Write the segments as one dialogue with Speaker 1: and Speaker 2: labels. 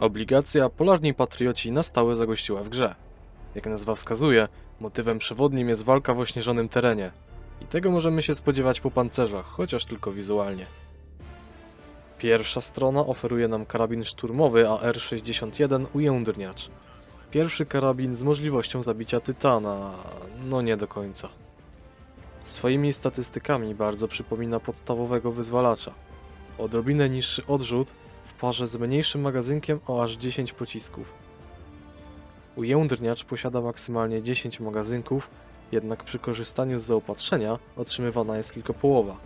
Speaker 1: Obligacja Polarni Patrioci na stałe zagościła w grze. Jak nazwa wskazuje, motywem przewodnim jest walka w ośnieżonym terenie. I tego możemy się spodziewać po pancerzach, chociaż tylko wizualnie. Pierwsza strona oferuje nam karabin szturmowy AR-61 Ujędrniacz. Pierwszy karabin z możliwością zabicia Tytana, no nie do końca. Swoimi statystykami bardzo przypomina podstawowego wyzwalacza. Odrobinę niższy odrzut parze z mniejszym magazynkiem o aż 10 pocisków. Ujędrniacz posiada maksymalnie 10 magazynków, jednak przy korzystaniu z zaopatrzenia otrzymywana jest tylko połowa.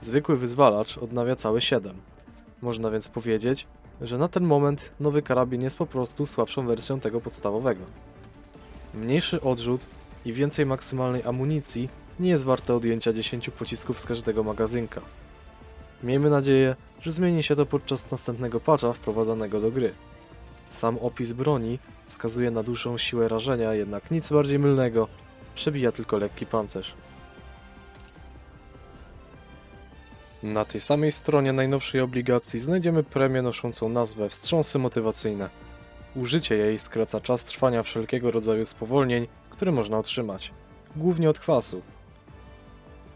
Speaker 1: Zwykły wyzwalacz odnawia całe 7. Można więc powiedzieć, że na ten moment nowy karabin jest po prostu słabszą wersją tego podstawowego. Mniejszy odrzut i więcej maksymalnej amunicji nie jest warte odjęcia 10 pocisków z każdego magazynka. Miejmy nadzieję, że zmieni się to podczas następnego patcha wprowadzanego do gry. Sam opis broni wskazuje na dużą siłę rażenia, jednak nic bardziej mylnego, przebija tylko lekki pancerz. Na tej samej stronie najnowszej obligacji znajdziemy premię noszącą nazwę Wstrząsy motywacyjne. Użycie jej skraca czas trwania wszelkiego rodzaju spowolnień, które można otrzymać, głównie od kwasu,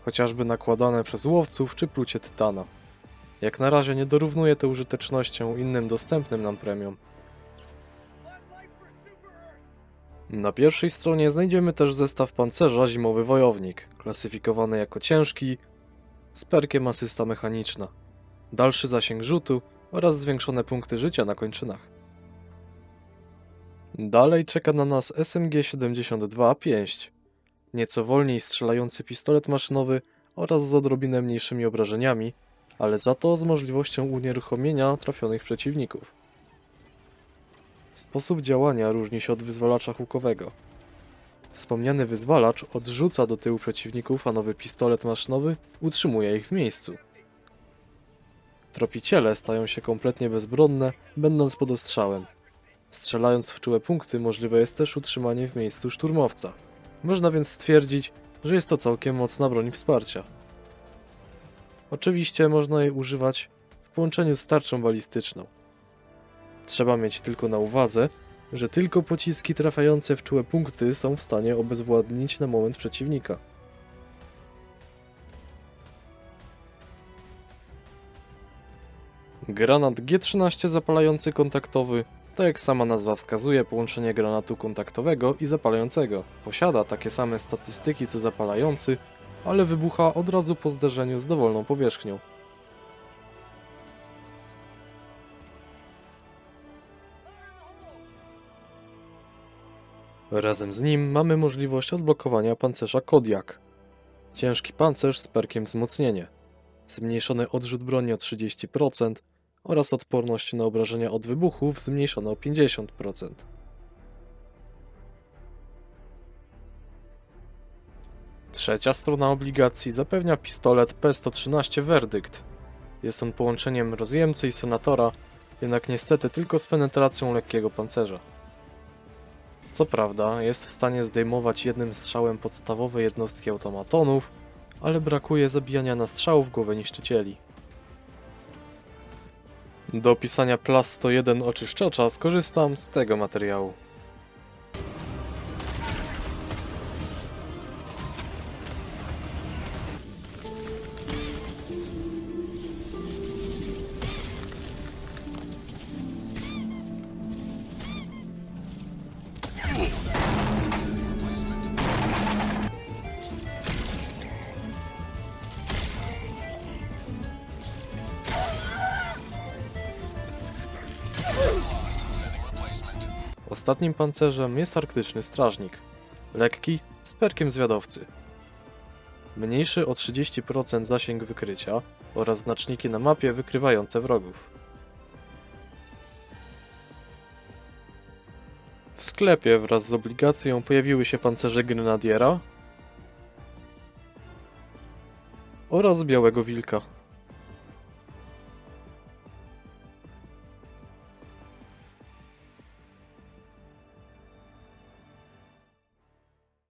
Speaker 1: chociażby nakładane przez łowców czy plucie tytana. Jak na razie nie dorównuje to użytecznością innym dostępnym nam premium. Na pierwszej stronie znajdziemy też zestaw pancerza Zimowy Wojownik, klasyfikowany jako ciężki, z perkiem asysta mechaniczna, dalszy zasięg rzutu oraz zwiększone punkty życia na kończynach. Dalej czeka na nas SMG-72 pięść, nieco wolniej strzelający pistolet maszynowy oraz z odrobinę mniejszymi obrażeniami, ale za to z możliwością unieruchomienia trafionych przeciwników. Sposób działania różni się od wyzwalacza hukowego. Wspomniany wyzwalacz odrzuca do tyłu przeciwników, a nowy pistolet maszynowy utrzymuje ich w miejscu. Tropiciele stają się kompletnie bezbronne, będąc pod ostrzałem. Strzelając w czułe punkty możliwe jest też utrzymanie w miejscu szturmowca. Można więc stwierdzić, że jest to całkiem mocna broń wsparcia. Oczywiście można jej używać w połączeniu z tarczą balistyczną. Trzeba mieć tylko na uwadze, że tylko pociski trafiające w czułe punkty są w stanie obezwładnić na moment przeciwnika. Granat G13 zapalający kontaktowy to jak sama nazwa wskazuje połączenie granatu kontaktowego i zapalającego. Posiada takie same statystyki co zapalający, ale wybucha od razu po zderzeniu z dowolną powierzchnią. Razem z nim mamy możliwość odblokowania pancerza Kodiak. Ciężki pancerz z perkiem wzmocnienie. Zmniejszony odrzut broni o 30% oraz odporność na obrażenia od wybuchów zmniejszona o 50%. Trzecia strona obligacji zapewnia pistolet P113 Verdykt. Jest on połączeniem rozjemcy i senatora, jednak niestety tylko z penetracją lekkiego pancerza. Co prawda, jest w stanie zdejmować jednym strzałem podstawowe jednostki automatonów, ale brakuje zabijania na strzał w głowę niszczycieli. Do opisania Plus 101 oczyszczacza skorzystam z tego materiału. Ostatnim pancerzem jest arktyczny strażnik. Lekki, z perkiem zwiadowcy. Mniejszy o 30% zasięg wykrycia oraz znaczniki na mapie wykrywające wrogów. W sklepie wraz z obligacją pojawiły się pancerze grenadiera oraz białego wilka.